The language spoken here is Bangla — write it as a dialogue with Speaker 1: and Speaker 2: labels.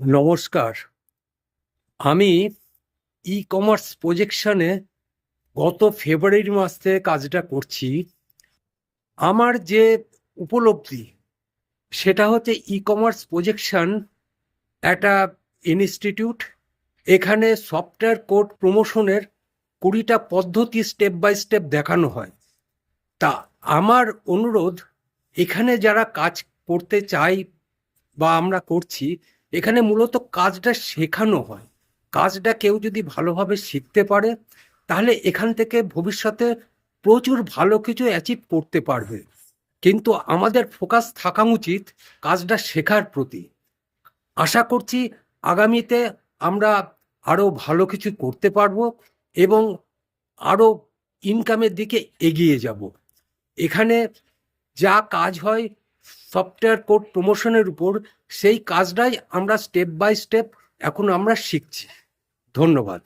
Speaker 1: নমস্কার। আমি ই কমার্স প্রজেকশনে গত ফেব্রুয়ারি মাস থেকে কাজটা করছি। আমার যে উপলব্ধি, সেটা হচ্ছে ই কমার্স প্রজেকশন একটা ইনস্টিটিউট এখানে সফটওয়্যার কোড প্রমোশনের কুড়িটা পদ্ধতি স্টেপ বাই স্টেপ দেখানো হয়। তা আমার অনুরোধ, এখানে যারা কাজ করতে চাই বা আমরা করছি এখানে মূলত কাজটা শেখানো হয়। কাজটা কেউ যদি ভালোভাবে শিখতে পারে, তাহলে এখান থেকে ভবিষ্যতে প্রচুর ভালো কিছু অ্যাচিভ করতে পারবে। কিন্তু আমাদের ফোকাস থাকা উচিত কাজটা শেখার প্রতি। আশা করছি আগামীতে আমরা আরও ভালো কিছু করতে পারব এবং আরও ইনকামের দিকে এগিয়ে যাব। এখানে যা কাজ হয় সফটওয়্যার কোড প্রমোশনের উপর সেই কাজটাই আমরা স্টেপ বাই স্টেপ এখন আমরা শিখছি। ধন্যবাদ।